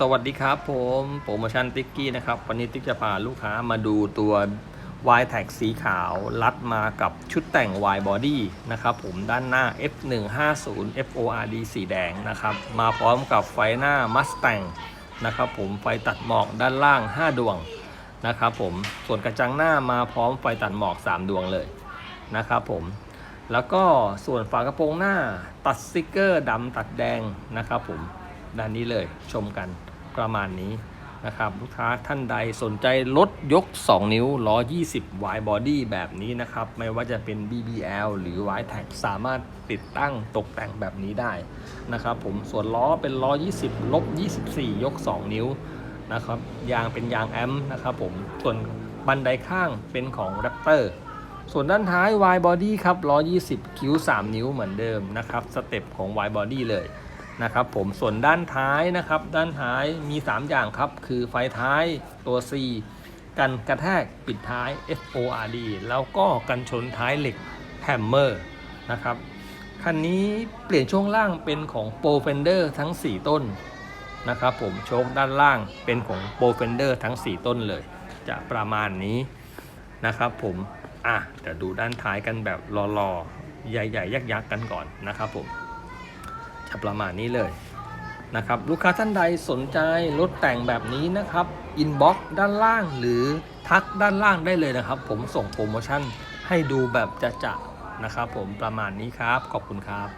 สวัสดีครับผมโปรโมชั่นติ๊กกี้นะครับ วันนี้ติ๊กจะพาลูกค้ามาดูตัว y t a g สีขาวรัดมากับชุดแต่ง Y Body นะครับผมด้านหน้า F150 FORD สีแดงนะครับ มาพร้อมกับไฟหน้า Mustang นะครับผมไฟตัดหมอกด้านล่าง 5 ดวงนะครับผมส่วนกระจังหน้ามาพร้อมไฟตัดหมอก 3 ดวงเลยนะครับผมแล้วก็ส่วนฝากระโปรงหน้าตัดสติกเกอร์ดำตัดแดงนะครับผม ด้านนี้เลยชมกันประมาณนี้นะครับลูกค้าท่านใดสนใจรถยก 2 นิ้วล้อ 20 Y body แบบนี้นะครับ ไม่ว่าจะเป็น BBL หรือ Y tag สามารถติดตั้งตกแต่งแบบนี้ได้นะครับผมส่วนล้อเป็นล้อ 20 ลบ 24 ยก 2 นิ้วนะครับยางเป็นยางแอมนะครับผมส่วนบันไดข้างเป็นของ Raptor ส่วนด้านท้าย Y body ครับ120 คิ้ว 3 นิ้วเหมือนเดิมนะครับสเต็ปของ Y body เลย นะครับผมส่วนด้านท้ายนะครับ ด้านท้ายมี 3 อย่างครับ คือไฟท้ายตัว C กันกระแทกปิดท้าย FORD แล้วก็กันชนท้ายเหล็กแฮมเมอร์นะครับคันนี้เปลี่ยนช่วงล่างเป็นของ Pro Fender ทั้ง 4 ต้นนะครับผมโชคด้านล่างเป็นของ Pro Fender ทั้ง 4 ต้นเลย จะประมาณนี้นะครับผมอะเดี๋ยวดูด้านท้ายกันแบบรอๆ ใหญ่ๆ ยักษ์ๆกันก่อนนะครับผม ประมาณนี้เลยนะครับลูกค้าท่านใดสนใจรถแต่งแบบนี้นะครับอินบ็อกซ์ด้านล่างหรือทักด้านล่างได้เลยนะครับ ผมส่งโปรโมชั่นให้ดูแบบจะจะนะครับผมประมาณนี้ครับ ขอบคุณครับ